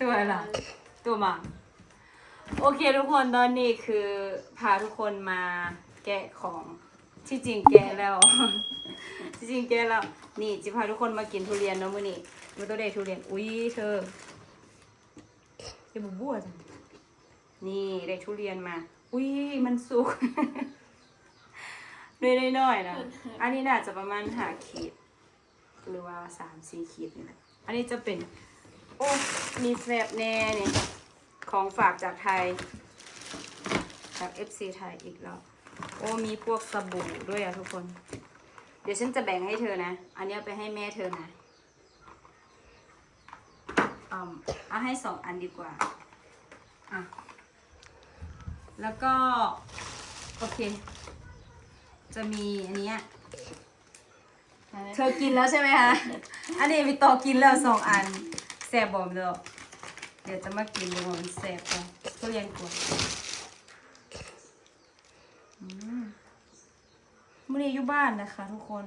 ตัวอะไรล่ะตัวหมาโอเคทุกคนตอนนี้คือพาทุกคนมาแกะของที่จริงแกะแล้ว ที่จริงแกะแล้ว นี่จะพาทุกคนมากินทุเรียนเนาะมื้อนี้มื้อตัวเดทุเรียนอุ้ยเธอจะบุบัวจังนี่ได้ทุเรียนมา อุ้ยมันสุกน้อยๆนะอันนี้น่าจะประมาณห้าขีด หรือว่าสามสี่ขีดนี่แหละอันนี้จะเป็น โอ้มีแฟบแน่เนี่ยของฝากจากไทย จาก FC ไทยอีกแล้ว โอ้มีพวกสบู่ด้วยอะทุกคน เดี๋ยวฉันจะแบ่งให้เธอนะ อันนี้ไปให้แม่เธอนะอืมเอาให้สองอันดีกว่า อะ แล้วก็ โอเค จะมีอันเนี้ยเธอกินแล้วใช่ไหมคะ อันนี้มีตอกินแล้วสองอัน แซ่บบอมเด้อเดี๋ยวจะมากินดูว่ามันแซ่บปะทุเรียนกวนอืมมื่อนี้อยู่บ้านนะคะ ทุกคน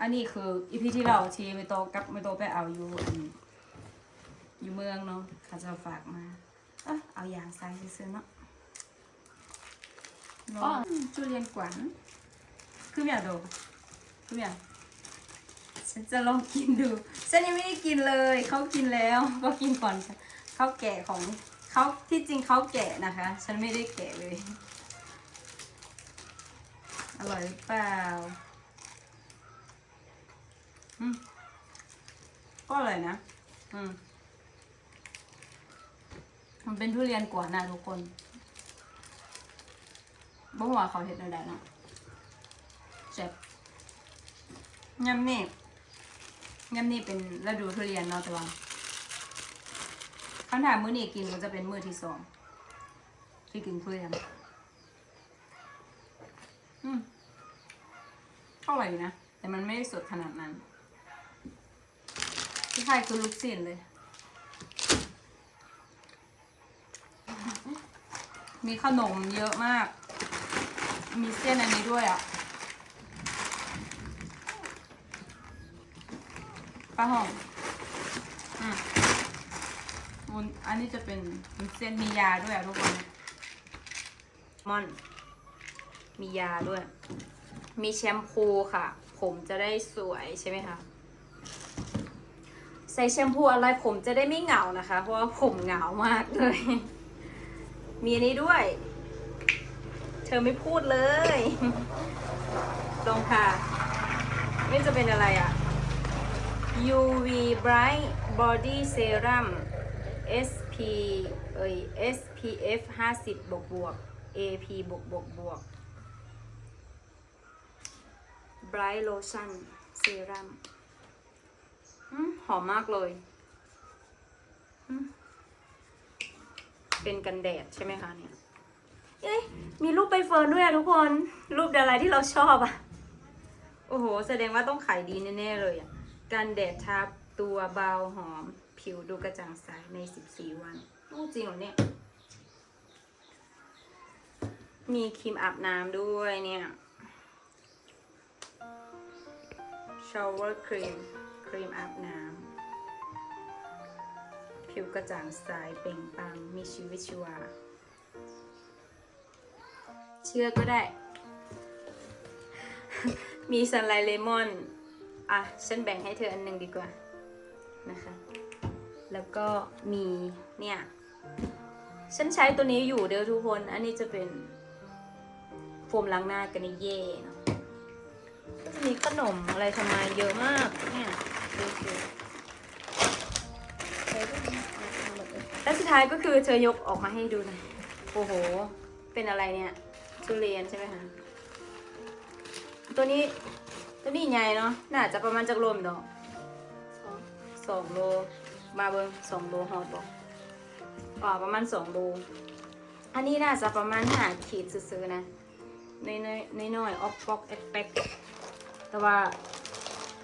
อันนี้คืออีพีที่เราที่ไม่โตกับไม่โตไปเอาอยู่อันอยู่เมืองเนาะเขาจะฝากมาเอ้อเอาอย่างใส่ซื้อๆเนาะเนาะทุเรียนกวนคืออยากดูทุกอย่าง ฉันจะลองกินดูฉันยังไม่ได้กินเลยเขากินแล้วก็กินก่อนฉันเขาแกะของเขาที่จริงเขาแกะนะคะ ฉันไม่ได้แกะเลย อร่อยหรือเปล่าอืมก็อร่อยนะ อืมมันเป็นทุเรียนกวนนะทุกคนบ่หัวาเขาเห็ดอะไรนะเจ็บยำนี่ ยำนี่เป็นฤดูทุเรียนเนาะแต่ว่าคำถามมื้อนี้กินก็จะเป็นมื้อที่สองที่กินทุเรียนอืมอร่อยนะ แต่มันไม่ได้สดขนาดนั้นที่ใครคือลูกศิลเลย มีขนมเยอะมาก มีเส้นอันนี้ด้วยอะ ปลาหอมอืมวุ้นอันนี้จะเป็นวุ้นเส้นมียาด้วยอะทุกคนมอน มียาด้วย มีแชมพูค่ะ ผมจะได้สวยใช่ไหมคะใส่แชมพูอะไรผมจะได้ไม่เหงานะคะ เพราะว่าผมเหงามากเลย มีอันนี้ด้วย เธอไม่พูดเลยตรงค่ะ ไม่จะเป็นอะไรอะ UV Bright Body Serum SP เอย SPF 50บวกบวก AP บวกบวกบวก Bright Lotion Serum หอมมากเลย เป็นกันแดดใช่ไหมคะเนี่ยเอ้ยมีรูปใบเฟิร์นด้วยอะทุกคน รูปดาราที่เราชอบอะโอ้โห แสดงว่าต้องขายดีแน่ ๆ เลยอะ กันแดดทับตัวเบาหอม ผิวดูกระจ่างใสใน 14 วันรู้จริงเหรอเนี่ย มีครีมอาบน้ำด้วยเนี่ย shower cream ครีมอาบน้ำ ผิวกระจ่างใสเปล่งปลัง มีชีวิตชีวา เชื่อก็ได้ มีซันไลท์เลมอน อะฉันแบ่งให้เธออันหนึ่งดีกว่านะคะ แล้วก็มีเนี่ย ฉันใช้ตัวนี้อยู่เด้อทุกคน อันนี้จะเป็นโฟมล้างหน้ากันนิเย่เนาะก็จะมีขนมอะไรทำมาเยอะมากเนี่ยดูสิและสุดท้ายก็คือเธอยกออกมาให้ดูหน่อยโอ้โห เป็นอะไรเนี่ยทุเรียนใช่ไหมคะ ตัวนี้ ตัวนี้ใหญ่เนาะ น่าจะประมาณจากโลมดอกสองโล มาเบิ้งสองโลฮอตบอกอ๋อประมาณสองโล อันนี้น่าจะประมาณหาขีดซื้อๆนะ น้อยน้อยๆน้อยๆออกปอกแอกแปกแต่ว่า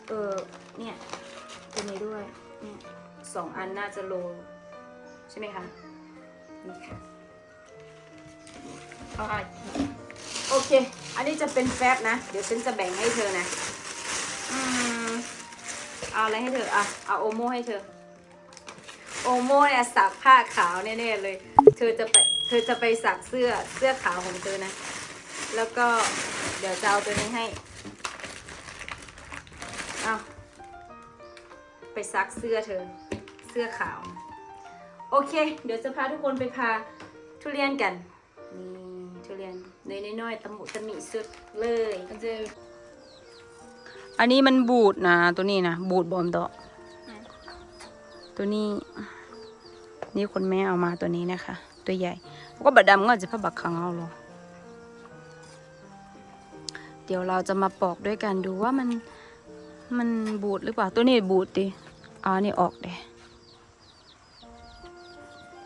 เออเนี่ยตัวนี้ด้วย เนี่ยสองอันน่าจะโล ใช่ไหมคะ นี่ค่ะเอาอะโอเค อันนี้จะเป็นแฟบนะ เดี๋ยวฉันจะแบ่งให้เธอนะ อืมเอาอะไรให้เธออะเอาโอโมให้เธอ โอโมเนี่ยสักผ้าขาวแน่ๆเลย เธอจะไปเธอจะไปสักเสื้อเสื้อขาวของเธอนะ แล้วก็เดี๋ยวจะเอาตัวนี้ให้เอาไปซักเสื้อเธอ เสื้อขาว โอเค เดี๋ยวจะพาทุกคนไปพาทุเรียนกัน นี่ทุเรียนเนยน้อยๆตะหมุตะมิสุดเลยมันจะ อันนี้มันบูดนะตัวนี้นะบูดบอมโตะตัวนี้ นี่คนแม่เอามาตัวนี้นะคะ ตัวใหญ่ก็บัดดำก็อาจจะพะบักขังเอาหรอเดี๋ยวเราจะมาปอกด้วยกันดูว่ามันมันบูดหรือเปล่าตัวนี้บูดดิเอาอันนี้ออกเด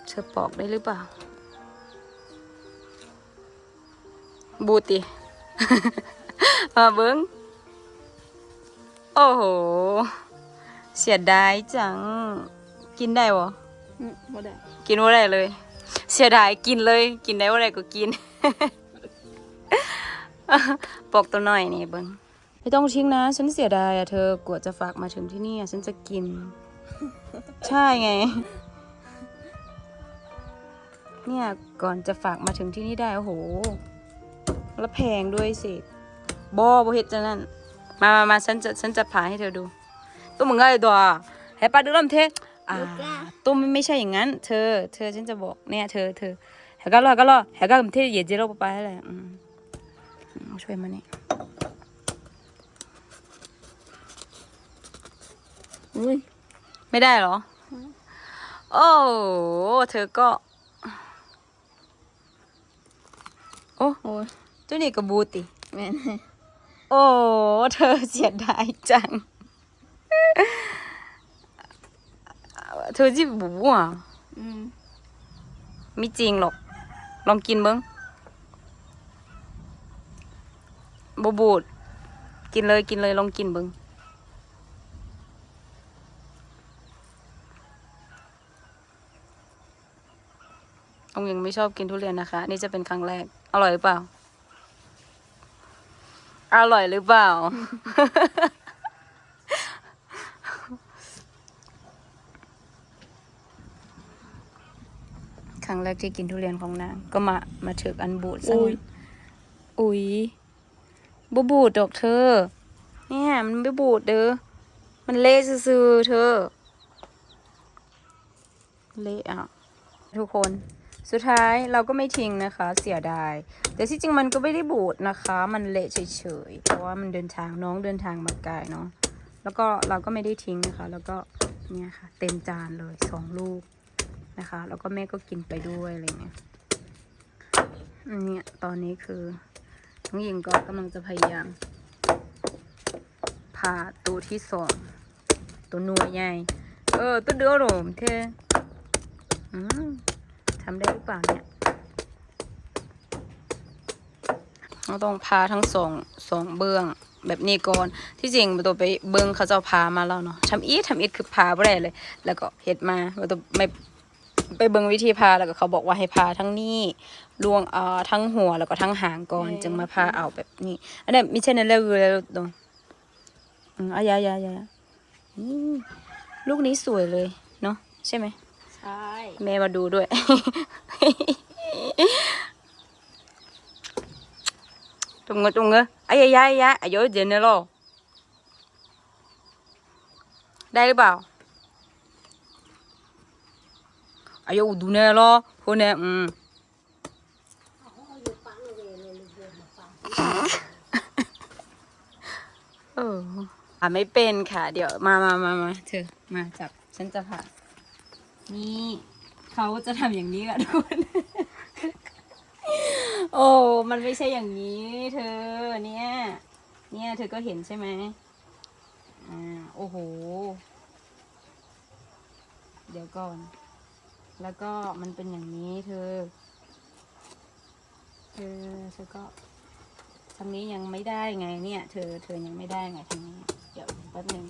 เธอปอกได้หรือเปล่า บูดดิ มาเบิ้ง โอ้โห เสียดายจัง กินได้วะอืมบ่ได้กินว่าได้เลย เสียดายกินเลย กินได้ว่าได้ก็กิน ปอกตัวหน่อยนี่เบิ้งไม่ต้องทิ้งนะ ฉันเสียดายอะเธอกว่าจะฝากมาถึงที่นี่อะฉันจะกิน ใช่ไง เนี่ยก่อนจะฝากมาถึงที่นี่ได้ โอ้โห แล้วแพงด้วยสิบอบเฮ็ดจังนั้น มามามาฉันจะฉันจะผ่าให้เธอดูตัวมึงไงตัวให้ป้าดูลำเทอ่าตัวมันไม่ใช่อย่างนั้น เธอ เธอฉันจะบอกเนี่ยเธอเธอให้ก็รอก็รอให้ก็เทเหยียดเจโรปไปแหละอืมอืมช่วยมานี่อุ้ยไม่ได้เหรอ โอ้เธอก็ โอ้โอ้ยตัวนี้ก็บูติแม่น โอ้เธอเสียดายจัง เธอที่บูอะอืมไม่จริงหรอก ลองกินเบิ้งบบูดกินเลยกินเลยลองกินเบิ้งองยังไม่ชอบกินทุเรียนนะคะ นี่จะเป็นครั้งแรก อร่อยหรือเปล่า อร่อยหรือเปล่า ครั้งแรกที่กินทุเรียนของนาง ก็มามาถึกอันบูดซะอุ้งั้ยนอุ๊ยบบูดดอกเธอ เนี่ยมันไม่บูดเด้อ มันเละซื่อๆเธอ เละอะ ทุกคน สุดท้ายเราก็ไม่ทิ้งนะคะ เสียดาย แต่ที่จริงมันก็ไม่ได้บูดนะคะ มันเละเฉยๆเพราะว่ามันเดินทางน้องเดินทางมาไกลเนาะแล้วก็เราก็ไม่ได้ทิ้งนะคะ แล้วก็เนี่ยค่ะ เต็มจานเลยสองลูกนะคะ แล้วก็แม่ก็กินไปด้วยอะไรเงี้ยอันเนี่ยตอนนี้คือน้องหญิงก็กำลังจะพยายามผ่าตัวที่สองตัวหน่วยใหญ่ เออ ตัวเดือดหรอเธออืม ทำได้หรือเปล่าเนี่ยเราต้องพาทั้งสองสองเบื้องแบบนี้ก่อนที่จริงตัวไปเบิ้งเขาเจ้าพามาแล้วเนาะทำอีททำอีทคือพาบ่ได้เลย แล้วก็เฮ็ดมาตัวไม่ไปเบิ้งวิธีพาแล้วก็เขาบอกว่าให้พาทั้งนี้ลวงเอ่อทั้งหัวแล้วก็ทั้งหางก่อน จึงมาพาเอาแบบนี้อันนี้ไม่ใช่ในเรื่องเลยตรงอืมอายายายาอืมลูกนี้สวยเลยเนาะใช่ไหม ใช่แม่มาดูด้วย ตรงเงตรงเงไอ้ยายายาอายุเจนเนอร์ได้หรือเปล่าอายุดูเนอร์คนเนี่ยอืมเอออ่าไม่เป็นค่ะ เดี๋ยวมามามามาเธอมาจับ ฉันจะผ่า นี่เขาจะทำอย่างนี้กับทุกคน โอ้มันไม่ใช่อย่างนี้ เธอเนี่ย เนี่ย เธอก็เห็นใช่ไหมอ่าโอ้โห เดี๋ยวก่อน แล้วก็มันเป็นอย่างนี้ เธอ เธอเธอก็ทางนี้ยังไม่ได้ไงเนี่ย เธอ เธอยังไม่ได้ไงทางนี้ เดี๋ยวแป๊บหนึ่ง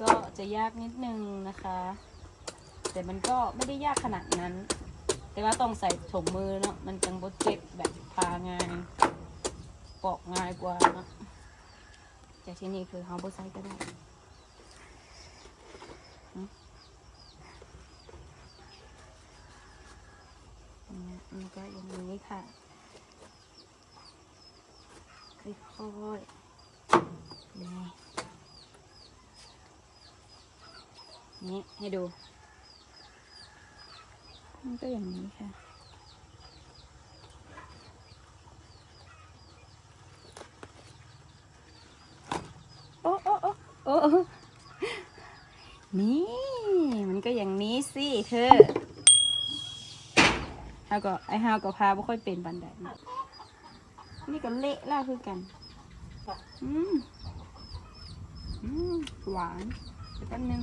ก็จะยากนิดนึงนะคะ แต่มันก็ไม่ได้ยากขนาดนั้น แต่ว่าต้องใส่ถุงมือเนาะมันจังบดเจ็บแบบพาง่ายปอกง่ายกว่าเนาะจากที่นี่คือเฮาบ่ใส่ก็ได้มันก็อย่างนี้ค่ะค่อยๆนี่ นี่ให้ดู มันก็อย่างนี้ค่ะ โอ้โอ้โอ้โอ้นี่ มันก็อย่างนี้สิเธอฮาก็ไอฮาวก็พาบ่ค่อยเป็นบันไดนะนี่ก็เละล่าคือกัน อืม อืม หวานเดี๋ยวแป๊บนึง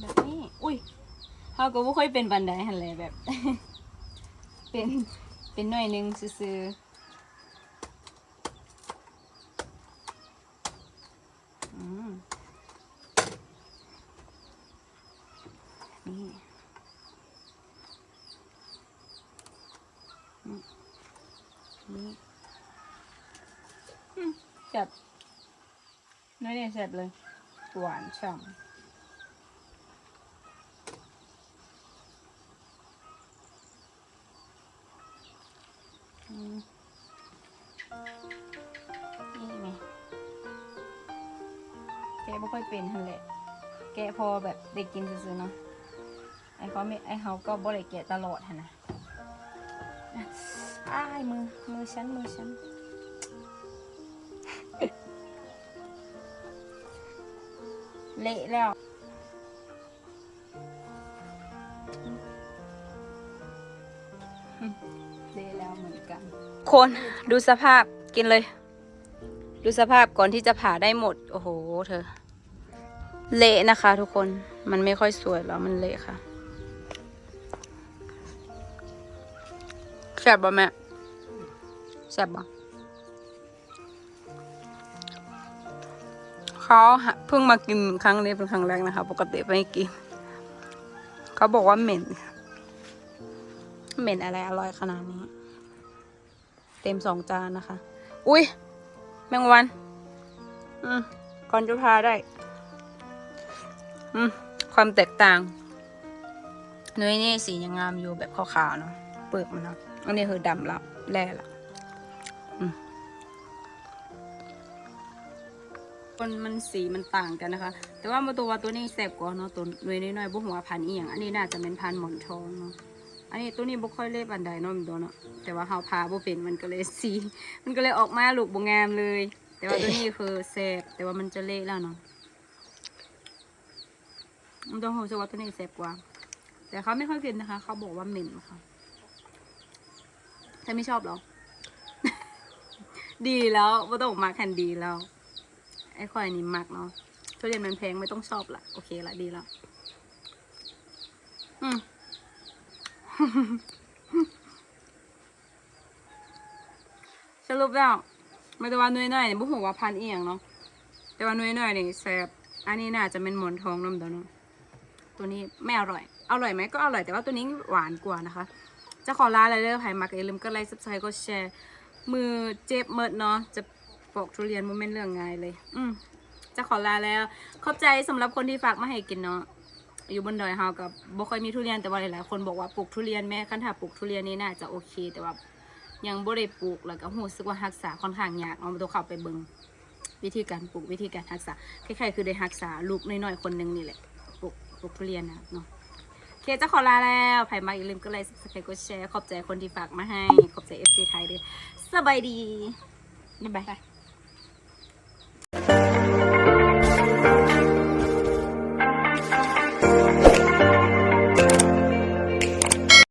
แบบนี้ อุ้ย เฮาก็บ่ค่อยเป็นบันไดหันแหละแบบ เป็นเป็นหน่อยนึงซื่อๆอืมนี่นี่อืมแซ่บน้อยเนี่ยแซ่บเลย หวานฉ่ำ เป็นทันแหละ แกพอแบบได้กินซื่อๆเนาะไอ้เขาไม่ไอ้เขาก็บ่ได้แกะตลอดหันนะอะอ้ายมือมือฉันมือฉันเละแล้วเละแล้วเหมือนกัน คนดูสภาพกินเลย ดูสภาพก่อนที่จะผ่าได้หมด โอ้โห เธอ เละนะคะทุกคน มันไม่ค่อยสวยแล้วมันเละค่ะแซ่บบ่แม่แซ่บบ่เขาเพิ่งมากินครั้งนี้เป็นครั้งแรกนะคะ ปกติไม่กิน เขาบอกว่าเหม็น เหม็นอะไรอร่อยขนาดนี้ เต็มสองจานนะคะ อุ้ยแมงวัน อืมก่อนจะพาได้ ความแตกต่างเนื้อนี่สียังงามอยู่แบบขาวๆเนาะเปลือกมันเนาะอันนี้คือดำล้วแร่ละมคนมันสีมันต่างกันนะคะ แต่ว่ามาตัวตัวนี้แสบกว่าเนาะตัวนื้อน้อยๆบุหัวพันธุ์อียงอันนี้น่าจะเป็นพันหมอนทองเนาะอันนี้ตัวนี้บ่ค่อยเล็บอันใดนาะมันตัวเนาะแต่ว่าเฮาพาบ่เป็นมันก็เลยสี มันก็เลยออกมาลูกบ่งามเลย แต่ว่าตัวนี้คือแซ่บแต่ว่ามันจะเละแล้วเนาะ มันต้องรู้สึกว่าตัวนี้แซ่บกว่า แต่เขาไม่ค่อยกินนะคะ เขาบอกว่าเหม็นค่ะถ้าไม่ชอบหรอ ดีแล้วบ่ต้องมาแคนดีแล้ว ไอ้ข่อยนี่มักเนาะทุเรียนมันแพงไม่ต้องชอบละโอเคละดีแล้วอืมสรุปแล้วไม่แต่ว่าหน่วยน้อยเนี่ยบุหัวว่าพันเอียงเนาะแต่ว่าหน่วยน้อยนี่แซ่บอันนี้น่าจะเป็นหมอนทองน้ำเดยวเนาะ ตัวนี้ไม่อร่อย อร่อยไหมก็อร่อยแต่ว่าตัวนี้หวานกว่านะคะ จะขอลาอะไรเด้อใครมักอย่าลืมก็ไลค์ซับสไครต์ก็แชร์ มือเจ็บเมิดเนาะจะปอกทุเรียนมันเป็นเรื่องง่ายเลย อืมจะขอลาแล้ว ขอบใจสำหรับคนที่ฝากมาให้กินเนาะอยู่บนดอยเฮากับบ่ค่อยมีทุเรียนแต่ว่าหลายๆคนบอกว่าปลูกทุเรียนแม่คันถ้าปลูกทุเรียนนี่น่าจะโอเค แต่ว่ายังบ่ได้ปลูกแล้วก็รู้สึกว่ารักษาค่อนข้างยากเอาตัวเข้าไปเบิงวิธีการปลูกวิธีการรักษาคล้ายๆคือได้รักษาลูกน้อยๆคนนึงนี่แหละ ลูกทุเรียนนะเนาะโอเคจะขอลาแล้วไผ่มาอย่าลืมก็ไลค์ subscribe กดแชร์ ขอบใจคนที่ฝากมาให้ ขอบใจเอฟซีไทยด้วยสบายดีบ๊ายบาย